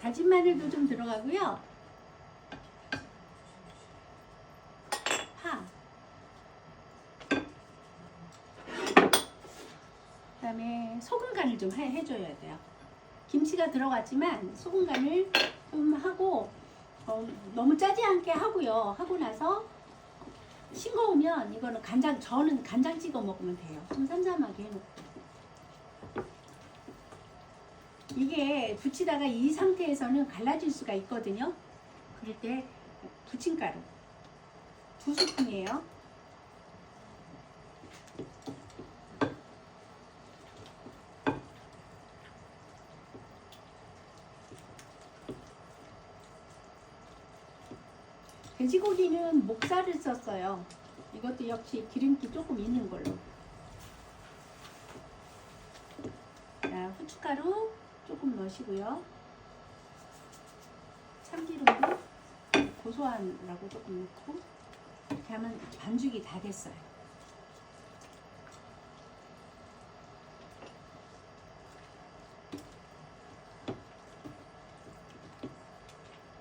다진 마늘도 좀 들어가고요. 파. 그다음에 소금 간을 좀 해, 해줘야 돼요. 김치가 들어갔지만 소금 간을 좀 하고 어, 너무 짜지 않게 하고요. 하고 나서 싱거우면 이거는 간장 저는 간장 찍어 먹으면 돼요. 좀 삼삼하게 해놓고. 이게 부치다가 이 상태에서는 갈라질 수가 있거든요. 그럴 때 부침가루 두 스푼이에요. 돼지고기는 목살을 썼어요. 이것도 역시 기름기 조금 있는 걸로. 자, 후춧가루 조금 넣으시고요. 참기름도 고소하라고 조금 넣고 이렇게 하면 반죽이 다 됐어요.